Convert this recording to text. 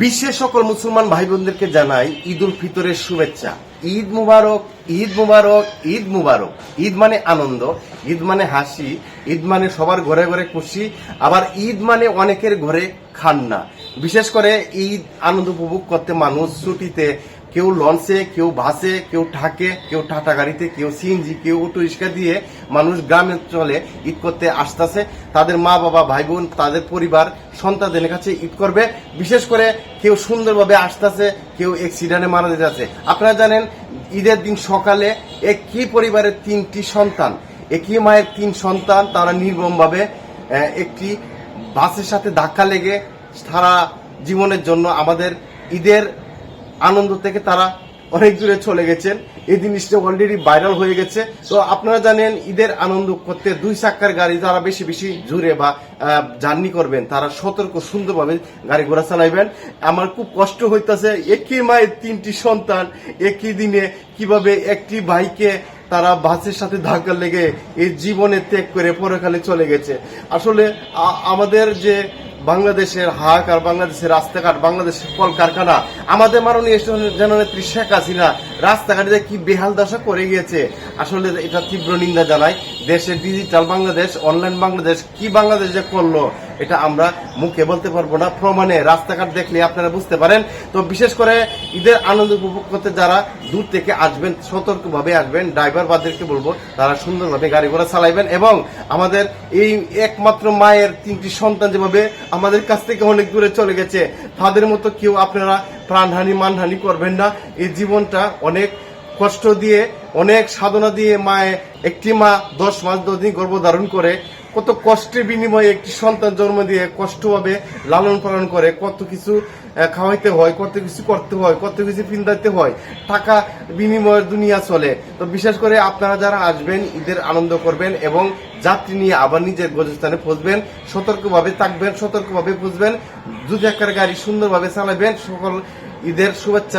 বিশ্বের সকল মুসলমান ভাই বোনদেরকে জানাই ঈদ উল ফিতরের শুভেচ্ছা। ঈদ মুবারক ঈদ মুবারক ঈদ মুবারক। ঈদ মানে আনন্দ, ঈদ মানে হাসি, ঈদ মানে সবার ঘরে ঘরে খুশি, আবার ঈদ মানে অনেকের ঘরে খান্না। বিশেষ করে ঈদ আনন্দ উপভোগ করতে মানুষ ছুটিতে কেউ লঞ্চে, কেউ বাসে, কেউ ঠাকে কেউ টাটা গাড়িতে, কেউ সিএনজি, কেউ অটো রিক্সা দিয়ে মানুষ গ্রামে চলে ঈদ করতে আসতেছে। তাদের মা, বাবা, ভাই বোন, তাদের পরিবার, সন্তানদের কাছে ঈদ করবে। বিশেষ করে কেউ সুন্দরভাবে আসতেছে, কেউ অ্যাক্সিডেন্টে মারা যেতেছে আপনারা জানেন, ঈদের দিন সকালে একই পরিবারের তিনটি সন্তান, একই মায়ের তিন সন্তান, তারা নির্মমভাবে একটি বাসের সাথে ধাক্কা লেগে সারা জীবনের জন্য আমাদের ঈদের আনন্দ থেকে তারা অনেক দূরে চলে গেছেন। এই জিনিসটা অলরেডি ভাইরাল হয়ে গেছে। তো আপনারা জানেন, ঈদের আনন্দ করতে দুই চাক্কার গাড়ি যারা বেশি বেশি জুড়ে বা জার্নি করবেন, তারা সতর্ক, সুন্দরভাবে গাড়ি ঘোড়া চালাইবেন। আমার খুব কষ্ট হইতাছে, একই মায়ের তিনটি সন্তান, একই দিনে কীভাবে একটি ভাইকে তারা বাসের সাথে ধাক্কা লেগে এই জীবনে ত্যাগ করে পরে পরকালে চলে গেছে। আসলে আমাদের যে বাংলাদেশের হাক আর বাংলাদেশের রাস্তাঘাট, বাংলাদেশের কলকারখানা। আমাদের মাননীয় জননেত্রী শেখ হাসিনা রাস্তাঘাটে কি বেহাল দশা করে গিয়েছে? আসলে এটা তীব্র নিন্দা জানায়। দেশের ডিজিটাল বাংলাদেশ অনলাইন বাংলাদেশ, কি বাংলাদেশ যে করল? এটা আমরা মুখে বলতে পারব না। প্রমাণে রাস্তাঘাট দেখলে আপনারা বুঝতে পারেন। তো বিশেষ করে ঈদের আনন্দ উপভোগ করতে যারা দূর থেকে আসবেন, সতর্কভাবে আসবেন ড্রাইভার বাদেরকে বলব, তারা সুন্দরভাবে গাড়ি ঘোড়া চালাইবেন এবং আমাদের এই একমাত্র মায়ের তিনটি সন্তান যেভাবে আমাদের কাছ থেকে অনেক দূরে চলে গেছে, তাদের মতো কেউ আপনারা প্রাণহানি, মানহানি করবেন না। এই জীবনটা অনেক কষ্ট দিয়ে, অনেক সাধনা দিয়ে মায়ে একটি মা দশ মাস দশ দিন গর্ভধারণ করে কত কষ্টের বিনিময়ে একটি সন্তান জন্ম দিয়ে কষ্টভাবে লালন পালন করে, কত কিছু খাওয়াইতে হয়, কত কিছু করতে হয়, কত কিছু পিন্দাইতে হয়, টাকা বিনিময়ের দুনিয়া চলে। তো বিশেষ করে আপনারা যারা আসবেন, ঈদের আনন্দ করবেন এবং যাত্রী নিয়ে আবার নিজের গজস্থানে পৌঁছবেন, সতর্কভাবে থাকবেন, সতর্কভাবে বুঝবেন দু চাকার গাড়ি সুন্দরভাবে চালাবেন, সকল ঈদের শুভেচ্ছা।